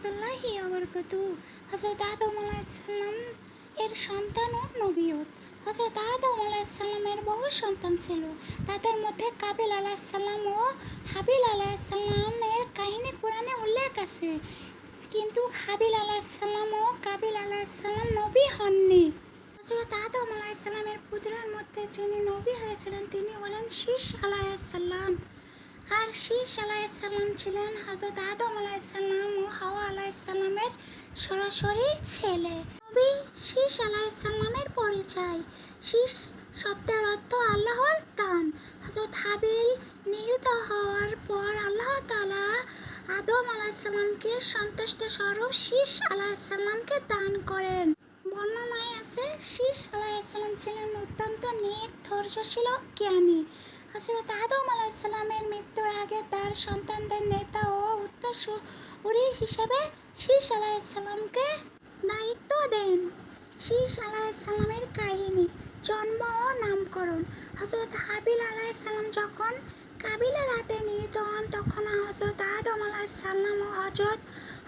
রহমতুল্লাহি আবরকতু হজরত আদম আলাইসাল্লাম এর সন্তান ও নবীয়ত হজরত আদম আলাইসাল্লামের বহু সন্তান ছিল। তাদের মধ্যে কাবিল আলাইসাল্লাম ও হাবিল আলাইসাল্লামের কাহিনী কোরআনে উল্লেখ আছে। কিন্তু হাবিল আলাইসাল্লাম ও কাবিল আলাইসাল্লাম নবী হননি। হজরত আদম আলাইসাল্লামের পুত্রের মধ্যে যিনি নবী হয়েছিলেন, তিনি হলেন শীষ আলাইসাল্লাম আর শীষ আলাইসাল্লাম ছিলেন হজরত আদম আলাইসাল্লাম ও হাওয়া আলাইসাল্লামের সরাসরি ছেলে। নবী শীষ আলাইসাল্লামের পরিচয়, শীষ শব্দের অর্থ আল্লাহর দান হজরত হাবিল নিহত হওয়ার পর আল্লাহ তালা আদম আলাইসাল্লামকে সন্তুষ্ট স্বরূপ শীষ আলাইসাল্লামকে দান করেন। বর্ণনায় আছে, শীষ আলাইসাল্লাম ছিলেন অত্যন্ত নেক ও জ্ঞানী। হজরত আদম আলাইসাল্লামের মৃত্যুর আগে তার সন্তানদের নেতা ও উত্তরসূরি হিসেবে শীষ আলাইসাল্লামকে দায়িত্ব দেন। শীষ আলাইসাল্লামের কাহিনী, জন্ম ও নামকরণ। হজরত হাবিল আলাইসাল্লাম যখন কাবিলের হাতে নিহত হন, তখন হজরত আদম আলাইসাল্লাম ও হজরত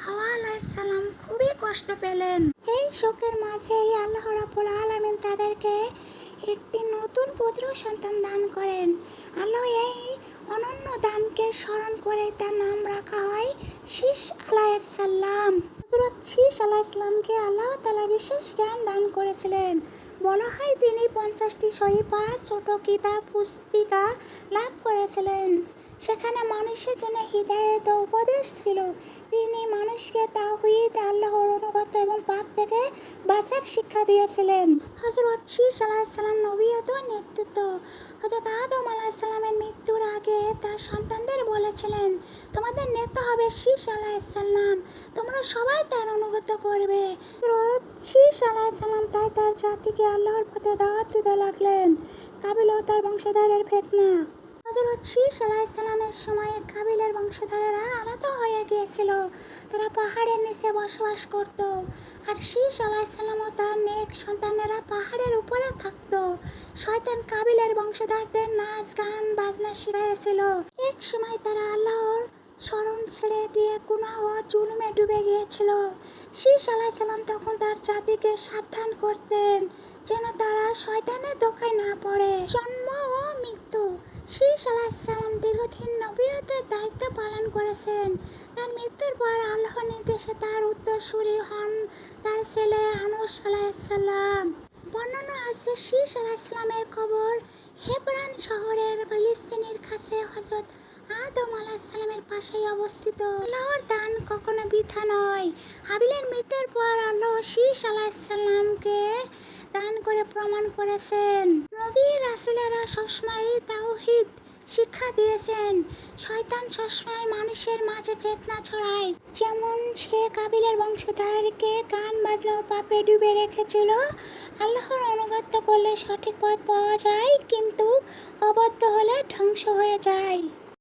হাওয়া আলাইসাল্লাম খুবই কষ্ট পেলেন। এই শোকের মাঝেই আল্লাহ রাব্বুল আলামিন তাদেরকে একটি নতুন পুত্র সন্তান দান করেন। আলো এই অনন্য দানকে স্মরণ করে তার নাম রাখা হয় শীষ আলাইসাল্লাম হজরত শীষ আলাইসাল্লামকে আল্লাহ তালা বিশেষ জ্ঞান দান করেছিলেন। বলা হয় তিনি পঞ্চাশটি সহিপা ছোট কিতাব, পুস্তিকা লাভ করেছিলেন। সেখানে মানুষের জন্য হৃদায়ত উপদেশ ছিল। তিনি মানুষকে তাহিদ আল্লাহর অনুগত এবং পাপ থেকে বাঁচার শিক্ষা দিয়েছিলেন। হজরত শীষ আলাহিসাল্লাম নবীয়ত নেতৃত্ব। হজরত আদম আলাহিসাল্লামের মৃত্যুর আগে তার সন্তানদের বলেছিলেন, তোমাদের নেতা হবে শীষ আলাহিসাল্লাম তোমরা সবাই তার অনুগত করবে। শীষ আলাহিসাল্লাম তাই তার জাতিকে আল্লাহর পথে দাওয়াত দিতে লাগলেন। কাবিল ও তার বংশধরের ফেতনা। হজরত শীষ আলাইসালামের সময় কাবিলের বংশধরেরা আলাদা হয়ে গিয়েছিল। তারা পাহাড়ের নিচে বসবাস করত। আর শীষ আলাইসালাম ও তার নেক সন্তানেরা পাহাড়ের উপরে থাকতো। শয়তান কাবিলের বংশধরদের নাচ, গান, বাজনা শিখাইছিল এক সময় তারা আল্লাহর স্মরণ ছেড়ে দিয়ে গুনাহ ও জুলুমে ডুবে গিয়েছিল। শীষ আলাইসাল্লাম তখন তার জাতিকে সাবধান করতেন, যেন তারা শয়তানের দোকায় না পড়ে। জন্ম ও মৃত্যু শীষ আলাহিসাল্লাম দীর্ঘদিন নবীয়তের দায়িত্ব পালন করেছেন। তার মৃত্যুর পর আল্লাহর নির্দেশে তার উত্তরসূরি হন তার ছেলে আনুস আলাহিসাল্লাম বর্ণনা আছে শীষ আলাহিসাল্লামের কবর হেবরান শহরের ফিলিস্তিনের কাছে হজরত আদম আলাহিসাল্লামের পাশেই অবস্থিত। আল্লাহর দান কখনো বৃথা নয়। হাবিলের মৃত্যুর পর আল্লাহ শীষ আলাহিসাল্লামকে দান করে প্রমাণ করেছেন। নবী সবসময় তাওহিদ শিক্ষা দিয়েছেন। শয়তান সবসময় মানুষের মাঝে ফেতনা ছড়ায়। যেমন সে কাবিলের বংশধরকে গান বাজনা ও পাপে ডুবে রেখেছিল। আল্লাহর অনুগত্য করলে সঠিক পথ পাওয়া যায়, কিন্তু অবদ্ধ হলে ধ্বংস হয়ে যায়।